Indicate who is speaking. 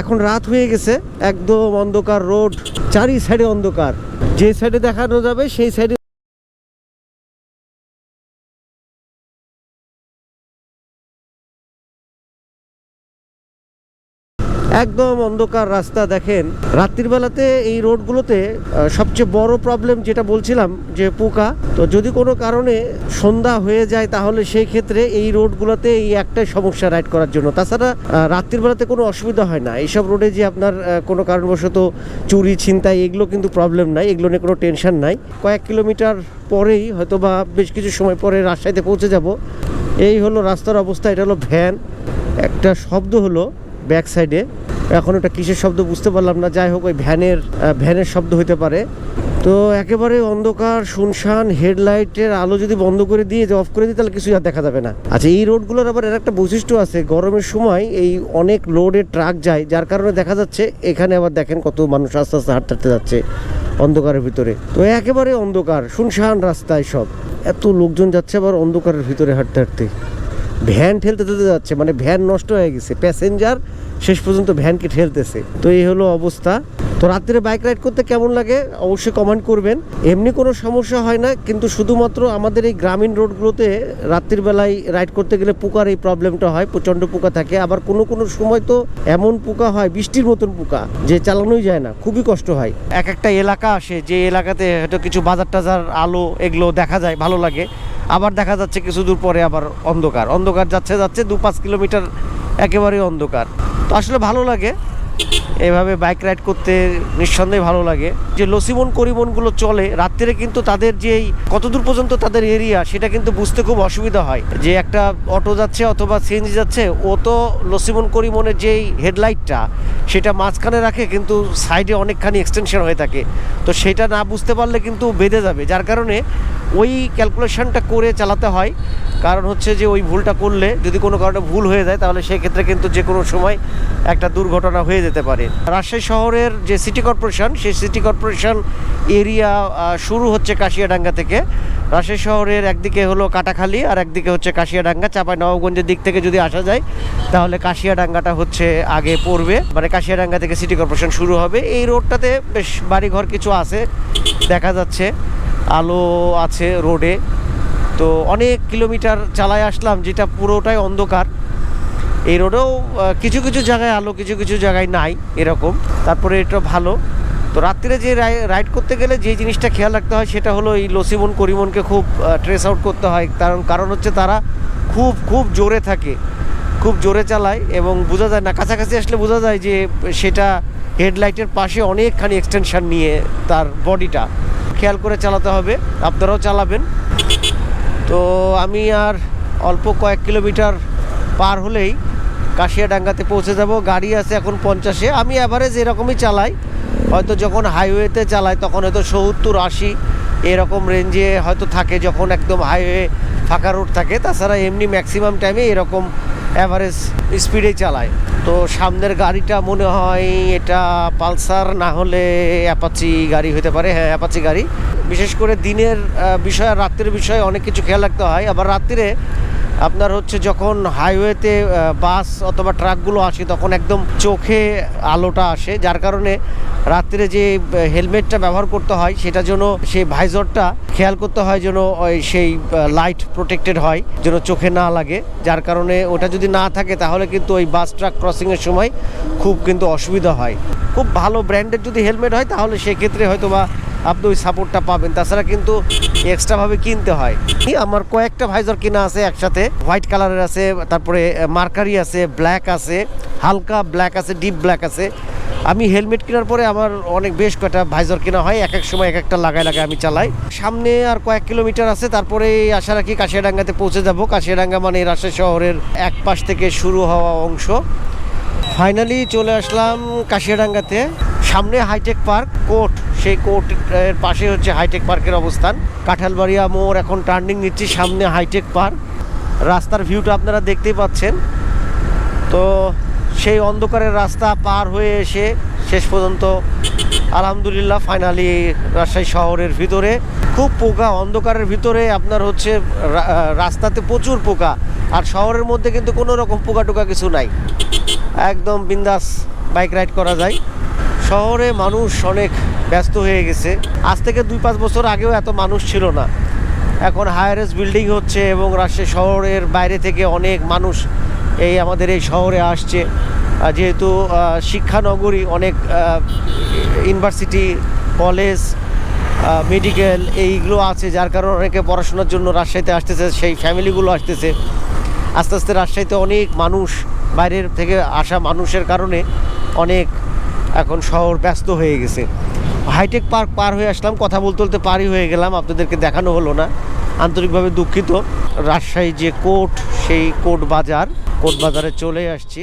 Speaker 1: এখন রাত হয়ে গেছে, একদম অন্ধকার, রোড, চারি সাইডে অন্ধকার। যে সাইডে দেখানো যাবে, সেই সাইডে একদম অন্ধকার রাস্তা দেখেন। রাত্রির বেলাতে এই রোডগুলোতে সবচেয়ে বড় প্রবলেম যেটা বলছিলাম যে পোকা। তো যদি কোনো কারণে সন্ধ্যা হয়ে যায় তাহলে সেই ক্ষেত্রে এই রোডগুলোতে এই একটাই সমস্যা রাইড করার জন্য। তাছাড়া আহ, রাত্রির বেলাতে কোনো অসুবিধা হয় না। এইসব রোডে যে আপনার কোনো কারণবশত চুরি ছিনতাই এগুলো কিন্তু প্রবলেম নাই। এগুলো নিয়ে কোনো টেনশন নাই। কয়েক কিলোমিটার পরেই হয়তো বা বেশ কিছু সময় পরে রাজশাহীতে পৌঁছে যাব। এই হলো রাস্তার অবস্থা এটা হলো ভ্যান একটা শব্দ হলো ব্যাক সাইডে এখন ওটা কিসের শব্দ বুঝতে পারলাম না। যাই হোক, ওই ভ্যানের ভ্যানের শব্দ হতে পারে। তো একেবারে অন্ধকার, শুনশান, হেডলাইটের আলো যদি বন্ধ করে দিয়ে যে অফ করে দিই, তাহলে কিছুই আর দেখা যাবে না। আচ্ছা এই রোডগুলোর আবার এর একটা বৈশিষ্ট্য আছে। গরমের সময় এই অনেক লোডের ট্রাক যায়, যার কারণে দেখা যাচ্ছে এখানে আবার দেখেন কত মানুষ আস্তে আস্তে হাঁটতে হাঁটতে যাচ্ছে অন্ধকারের ভিতরে। তো একেবারে অন্ধকার, শুনশান রাস্তায় সব। এত লোকজন যাচ্ছে আবার অন্ধকারের ভিতরে হাঁটতে হাঁটতে। ভ্যান ঠেলতে ঠেলতে যাচ্ছে মানে ভ্যান নষ্ট হয়ে গেছে প্যাসেঞ্জার শেষ পর্যন্ত ভ্যানকে ঠেলতেছে। তো এই হলো অবস্থা। তো রাত্রে বাইক রাইড করতে কেমন লাগে অবশ্যই কমেন্ট করবেন। এমনি কোনো সমস্যা হয় না, কিন্তু শুধুমাত্র আমাদের এই গ্রামীণ রোডগুলোতে রাত্রির বেলায় রাইড করতে গেলে পোকার এই প্রবলেমটা হয়, প্রচণ্ড পোকা থাকে। আবার কোনো কোনো সময় তো এমন পোকা হয়, বৃষ্টির মতন পোকা, যে চালানোই যায় না, খুবই কষ্ট হয়। এক একটা এলাকা আসে, যে এলাকাতে হয়তো কিছু বাজার টাজার আলো এগুলো দেখা যায়, ভালো লাগে। আবার দেখা যাচ্ছে কিছু দূর পরে আবার অন্ধকার। অন্ধকার যাচ্ছে যাচ্ছে দু পাঁচ কিলোমিটার একেবারেই অন্ধকার। তো আসলে ভালো লাগে। এভাবে বাইক রাইড করতে নিঃসন্দেহে ভালো লাগে। যে লসিমন করিমনগুলো চলে রাত্রে কিন্তু তাদের যেই কতদূর পর্যন্ত তাদের এরিয়া, সেটা কিন্তু বুঝতে খুব অসুবিধা হয়। যে একটা অটো যাচ্ছে অথবা সিএনজি যাচ্ছে, ও তো লসিমন করিমনের যেই হেডলাইটটা সেটা মাঝখানে রাখে, কিন্তু সাইডে অনেকখানি এক্সটেনশন হয়ে থাকে। তো সেটা না বুঝতে পারলে কিন্তু বেঁধে যাবে। যার কারণে ওই ক্যালকুলেশনটা করে চালাতে হয়। কারণ হচ্ছে যে ওই ভুলটা করলে যদি কোনো কারণে ভুল হয়ে যায়, তাহলে সেই ক্ষেত্রে কিন্তু যে কোনো সময় একটা দুর্ঘটনা হয়ে যেতে পারে। রাজশাহী শহরের যে সিটি কর্পোরেশন সেই সিটি কর্পোরেশন এরিয়া শুরু হচ্ছে কাশিয়াডাঙ্গা থেকে। রাজশাহী শহরের একদিকে হলো কাটাখালী আর একদিকে হচ্ছে কাশিয়াডাঙ্গা। চাপাই নবগঞ্জের দিক থেকে যদি আসা যায়, তাহলে কাশিয়াডাঙ্গাটা হচ্ছে আগে পড়বে। মানে কাশিয়াডাঙ্গা থেকে সিটি কর্পোরেশন শুরু হবে। এই রোডটাতে বেশ বাড়িঘর কিছু আছে, দেখা যাচ্ছে। আলো আছে রোডে। তো অনেক কিলোমিটার চালায় আসলাম, যেটা পুরোটাই অন্ধকার। এই রোডেও কিছু কিছু জায়গায় আলো, কিছু কিছু জায়গায় নাই, এরকম। তারপরে এটা ভালো। তো রাত্রিরে যে রাইড করতে গেলে যে জিনিসটা খেয়াল রাখতে হয় সেটা হলো এই লসিমন করিমনকে খুব ট্রেস আউট করতে হয়। কারণ কারণ হচ্ছে তারা খুব খুব জোরে থাকে, খুব জোরে চালায় এবং বোঝা যায় না। কাছাকাছি আসলে বোঝা যায় যে সেটা হেডলাইটের পাশে অনেকখানি এক্সটেনশন নিয়ে তার বডিটা খেয়াল করে চালাতে হবে, আপনারাও চালাবেন। তো আমি আর অল্প কয়েক কিলোমিটার পার হলেই কাশিয়াডাঙ্গাতে পৌঁছে যাব। গাড়ি আছে এখন পঞ্চাশে। আমি অ্যাভারেজ এরকমই চালাই। হয়তো যখন হাইওয়েতে চালায়, তখন হয়তো সত্তর, আশি এরকম রেঞ্জে হয়তো থাকে, যখন একদম হাইওয়ে ফাঁকা রোড থাকে। তাছাড়া এমনি ম্যাক্সিমাম টাইমে এরকম অ্যাভারেজ স্পিডে চালায়। তো সামনের গাড়িটা মনে হয় এটা পালসার, না হলে অ্যাপাচি গাড়ি হতে পারে। হ্যাঁ অ্যাপাচি গাড়ি। বিশেষ করে দিনের বিষয় আর রাত্রের বিষয়ে অনেক কিছু খেয়াল রাখতে হয়। আবার রাত্রিরে আপনার হচ্ছে যখন হাইওয়েতে বাস অথবা ট্রাকগুলো আসে, তখন একদম চোখে আলোটা আসে, যার কারণে রাত্রে যে হেলমেটটা ব্যবহার করতে হয়, সেটা যেন সেই ভাইজরটা খেয়াল করতে হয় যেন সেই লাইট প্রোটেক্টেড হয়, যেন চোখে না লাগে। যার কারণে ওটা যদি না থাকে, তাহলে কিন্তু ওই বাস ট্রাক ক্রসিংয়ের সময় খুব কিন্তু অসুবিধা হয়। খুব ভালো ব্র্যান্ডের যদি হেলমেট হয়, তাহলে সেক্ষেত্রে হয়তো বা আপনি ওই সাপোর্টটা পাবেন। তাছাড়া কিন্তু এক্সট্রাভাবে কিনতে হয়। আমার কয়েকটা ভাইজার কিনা আছে একসাথে। হোয়াইট কালারের আছে, তারপরে মার্কারি আছে ব্ল্যাক আছে, হালকা ব্ল্যাক আছে ডিপ ব্ল্যাক আছে। আমি হেলমেট কেনার পরে আমার অনেক বেশ কয়েকটা ভাইজার কেনা হয়। এক এক সময় এক একটা লাগায় লাগায় আমি চালাই। সামনে আর কয়েক কিলোমিটার আছে, তারপরে আশা রাখি কাশিয়াডাঙ্গাতে পৌঁছে যাব। কাশিয়াডাঙ্গা মানে রাজশাহী শহরের এক পাশ থেকে শুরু হওয়া অংশ। ফাইনালি চলে আসলাম কাশিয়াডাঙ্গাতে। সামনে হাইটেক পার্ক কোর্ট সেই কোর্টের পাশে হচ্ছে হাইটেক পার্কের অবস্থান। কাঁঠালবাড়িয়া মোড় এখন টার্নিং নিচ্ছি, সামনে হাইটেক পার্ক রাস্তার ভিউটা আপনারা দেখতেই পাচ্ছেন। তো সেই অন্ধকারের রাস্তা পার হয়ে এসে শেষ পর্যন্ত আলহামদুলিল্লাহ ফাইনালি রাজশাহী শহরের ভিতরে। খুব পোকা, অন্ধকারের ভিতরে আপনার হচ্ছে রাস্তাতে প্রচুর পোকা। আর শহরের মধ্যে কিন্তু কোনো রকম পোকা টোকা কিছু নাই। একদম বিন্দাস বাইক রাইড করা যায়। শহরে মানুষ অনেক ব্যস্ত হয়ে গেছে। আজ থেকে দুই পাঁচ বছর আগেও এত মানুষ ছিল না। এখন হায়ারেস্ট বিল্ডিং হচ্ছে এবং রাজশাহী শহরের বাইরে থেকে অনেক মানুষ এই আমাদের এই শহরে আসছে। যেহেতু শিক্ষানগরী অনেক ইউনিভার্সিটি কলেজ মেডিকেল এইগুলো আছে, যার কারণে অনেকে পড়াশোনার জন্য রাজশাহীতে আসতেছে, সেই ফ্যামিলিগুলো আসতেছে। আস্তে আস্তে রাজশাহীতে অনেক মানুষ বাইরের থেকে আসা মানুষের কারণে অনেক এখন শহর ব্যস্ত হয়ে গেছে। হাইটেক পার্ক পার হয়ে আসলাম, কথা বলতে বলতে পারই হয়ে গেলাম, আপনাদেরকে দেখানো হলো না। আন্তরিকভাবে দুঃখিত। রাজশাহী যে কোর্ট, সেই কোর্ট বাজার, কোর্ট বাজারে চলে আসছি।